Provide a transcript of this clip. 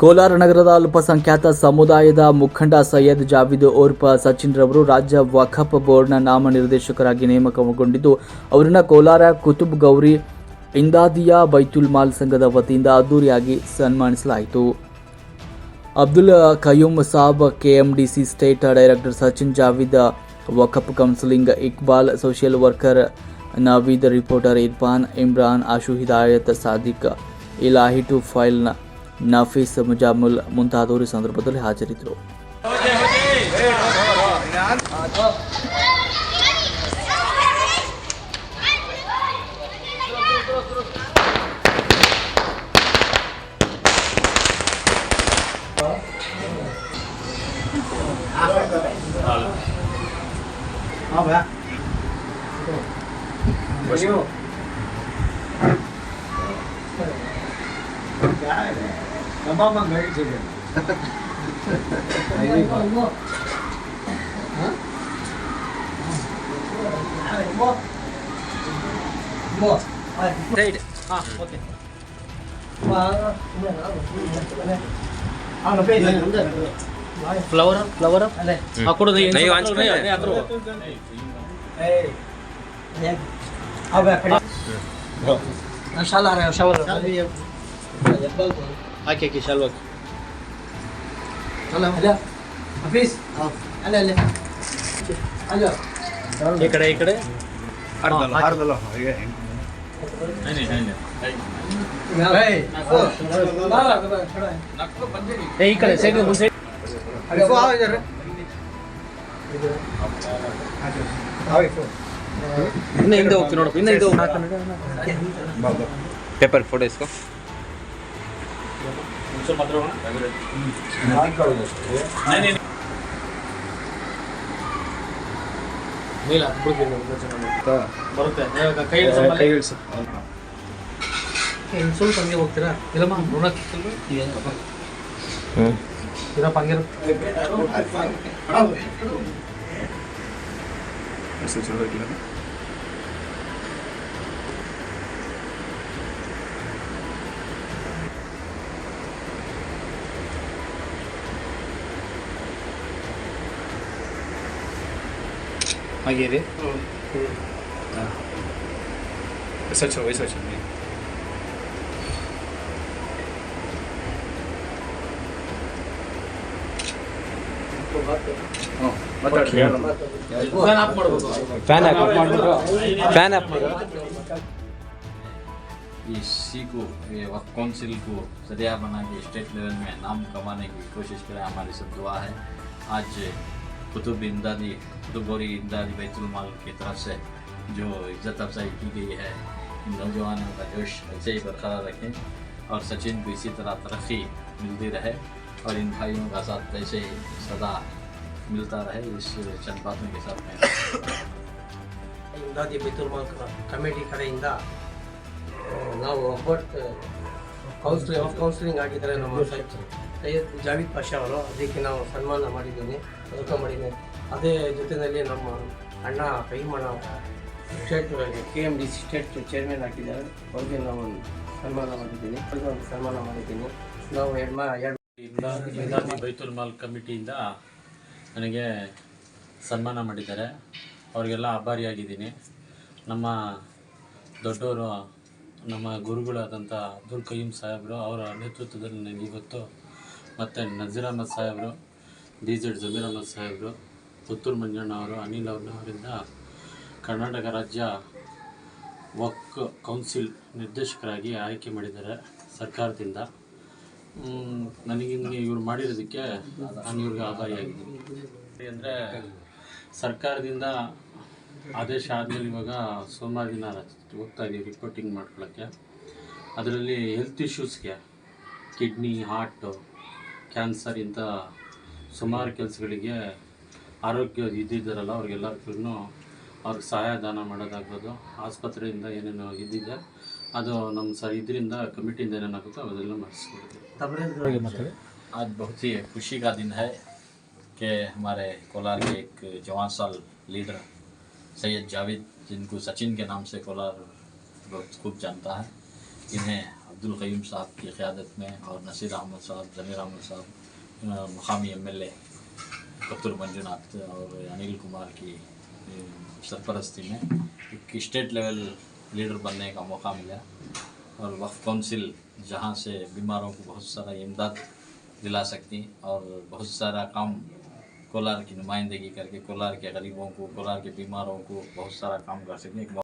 ಕೋಲಾರ ನಗರದ ಅಲ್ಪಸಂಖ್ಯಾತ ಸಮುದಾಯದ ಮುಖಂಡ ಸೈಯದ್ ಜಾವಿದ್ ಓರ್ಪ ಸಚಿನ್ ರವರು ರಾಜ್ಯ ವಖಫ್ ಬೋರ್ಡ್ನ ನಾಮನಿರ್ದೇಶಕರಾಗಿ ನೇಮಕಗೊಂಡಿದ್ದು, ಅವರನ್ನು ಕೋಲಾರ ಕುತುಬ್ ಗೌರಿ ಇಂದಾದಿಯಾ ಬೈತುಲ್ ಮಾಲ್ ಸಂಘದ ವತಿಯಿಂದ ಅದ್ದೂರಿಯಾಗಿ ಸನ್ಮಾನಿಸಲಾಯಿತು. Abdul Qayyum Sab, KMDC state director Sachin Javid, Waqf counselling Iqbal, social worker Naveed, reporter Irfan Imran Ashu Hidayat, Sadiq, Ilahi to ಫೈಲ್ನ Nafees ಮುಜಾಮುಲ್ ಮುಂತಾದವರು ಈ ಸಂದರ್ಭದಲ್ಲಿ ಹಾಜರಿದ್ದರು हाँ ನಮ್ಮಮ್ಮಂಗೆ ಐಸಿದೆ ರೈಟ್ ಹಾಂ ಓಕೆ ಫ್ಲವರ್ ಫ್ಲವರ್ ಕೊಡು ನೀವು ಹಂಚ್ಕೊಂಡು ಶಾಲ ಶಾಲ ಹಾಕಿ ಹಾಕಿ ಶಾಲು ಹಾಕಿ ಹಲೋ ಹಲೋ ಹಫೀಸ್ ಅಲ್ಲ ಅಲ್ಲೇ ಹಲೋ ಈ ಕಡೆ ಈ ಕಡೆ ಈ ಕಡೆ ಸೈಡ್ ಮುಂದೆ ಇನ್ನ ಹಿಂದೆ ಹೋಗ್ತೀನಿ ನೋಡಪ್ಪ ಇನ್ನ ಹಿಂದೆ ಪೇಪರ್ ಫೋಟೋ ಇಸ್ಕೋ ಸ್ವಲ್ಪ ಹತ್ರ ಬರುತ್ತೆ. ಕೈ ಕೈ ಹಂಗೆ ಹೋಗ್ತೀರಾ? ಇಲ್ಲಮ್ಮ ನೋಡಕ್ಕೆ ರೀ ಸಚ್ ವಯಸ್ಸು ಸಚ್ ಫ್ಯಾನ್ ಆಫ್ ಮಾಡ್ಬೇಕು ಫ್ಯಾನ್ ಆಫ್ ಮಾಡ್ಬಿಟ್ಟು ಫ್ಯಾನ್ ಆಫ್ ಮಾಡಿ इसी को ये वक्त काउंसिल को सरिया बना के स्टेट लेवल में नाम कमाने की कोशिश करें हमारी सब दुआ है आज कुतुब قطب امدادی قطب اور امدادی بیت المال کی طرف سے جو عزت افزائی کی گئی ہے۔ نوجوانوں کا جوش ایسے ہی برقرار رکھیں اور سچن کو اسی طرح ترقی ملتی رہے اور ان بھائیوں کا ساتھ ایسے ہی سدا ملتا رہے۔ اس چند باتوں کے ساتھ میں امدادی بیت المال کمیಟಿ ಕಡೆಯಿಂದ ನಾವು ಒಬ್ಬಟ್ಟು ಕೌನ್ಸಿಲಿಂಗ್ ಕೌನ್ಸಿಲಿಂಗ್ ಆಗಿದ್ದಾರೆ ನಮ್ಮ ಸೈಯದ್ ಸೈಯದ್ ಜಾವೀದ್ ಪಾಷಾ ಅವರು ಅದಕ್ಕೆ ನಾವು ಸನ್ಮಾನ ಮಾಡಿದ್ದೀನಿ ವೆಲ್ಕಮ್ ಮಾಡಿದ್ದೀನಿ. ಅದೇ ಜೊತೆಯಲ್ಲಿ ನಮ್ಮ ಅಣ್ಣ ಕೈಮಣ state K M D C state chairman ಆಗಿದ್ದಾರೆ ಅವ್ರಿಗೆ ನಾವು ಸನ್ಮಾನ ಮಾಡಿದ್ದೀನಿ. ಅವ್ರಿಗೆ ಒಂದು ಸನ್ಮಾನ ಮಾಡಿದ್ದೀನಿ. ನಾವು ಎರಡು ಮಾ ಎರಡು ಬೈತುಲ್ ಮಾಲ್ ಕಮಿಟಿಯಿಂದ ನನಗೆ ಸನ್ಮಾನ ಮಾಡಿದ್ದಾರೆ. ಅವರಿಗೆಲ್ಲ ಆಭಾರಿಯಾಗಿದ್ದೀನಿ. ನಮ್ಮ ದೊಡ್ಡವರು ನಮ್ಮ ಗುರುಗಳಾದಂಥ ಅಬ್ದುಲ್ ಕಯೀಂ ಸಾಹೇಬರು ಅವರ ನೇತೃತ್ವದಲ್ಲಿ ನನಗೆ ಇವತ್ತು ಮತ್ತು ನಜೀರ್ ಅಹಮದ್ ಸಾಹೇಬರು, ಡಿ ಜೆಡ್ ಜಮೀರ್ ಅಹಮದ್ ಸಾಹೇಬರು, ಪುತ್ತೂರು ಮಂಜಣ್ಣ ಅವರು, ಅನಿಲ್ ಅವ್ರವರಿಂದ ಕರ್ನಾಟಕ ರಾಜ್ಯ ವಕ್ ಕೌನ್ಸಿಲ್ ನಿರ್ದೇಶಕರಾಗಿ ಆಯ್ಕೆ ಮಾಡಿದ್ದಾರೆ ಸರ್ಕಾರದಿಂದ. ನನಗೆ ಇವ್ರು ಮಾಡಿರೋದಕ್ಕೆ ನಾನು ಇವ್ರಿಗೆ ಆಭಾರಿಯಾಗಿದ್ದೀನಿ ಅಂದರೆ ಸರ್ಕಾರದಿಂದ ಆದೇಶ ಆದಮೇಲೆ ಇವಾಗ ಸೋಮವಾರ ದಿನ ಹೋಗ್ತಾ ಇದ್ದೀವಿ ರಿಪೋರ್ಟಿಂಗ್ ಮಾಡ್ಕೊಳ್ಳೋಕ್ಕೆ ಅದರಲ್ಲಿ ಹೆಲ್ತ್ ಇಶ್ಯೂಸ್ಗೆ ಕಿಡ್ನಿ ಹಾರ್ಟು ಕ್ಯಾನ್ಸರ್ ಇಂಥ ಸುಮಾರು ಕೆಲಸಗಳಿಗೆ ಆರೋಗ್ಯ ಇದ್ದಿದ್ದಾರಲ್ಲ ಅವ್ರಿಗೆಲ್ಲರಿಗೂ ಅವ್ರಿಗೆ ಸಹಾಯದಾನ ಮಾಡೋದಾಗ್ಬೋದು ಆಸ್ಪತ್ರೆಯಿಂದ ಏನೇನೋ ಇದ್ದಿದೆ ಅದು ನಮ್ಮ ಸ ಇದರಿಂದ ಕಮಿಟಿಯಿಂದ ಏನೇನಾಗುತ್ತೋ ಅದೆಲ್ಲ ಮಾಡಿಸ್ಕೊಡ್ತೀವಿ आज बहुत ही खुशी का दिन है कि हमारे कोलार के एक जवान साल लीडर سید جاوید، جن کو سچن کے نام سے کولار بہت خوب جانتا ہے، انہیں عبدالقیم صاحب کی قیادت میں اور نصیر احمد صاحب، ضمیر احمد صاحب مقامی ایم ایل اے ڈاکٹر منجو ناتھ اور انل کمار کی سرپرستی میں ایک اسٹیٹ لیول لیڈر بننے کا موقع ملا اور وقف کونسل جہاں سے بیماروں کو بہت سارا امداد دلا سکتی اور بہت سارا کام کولار کی نمائندگی کر کے کولار کے غریبوں کو کولار کے بیماروں کو بہت سارا کام کر سکیں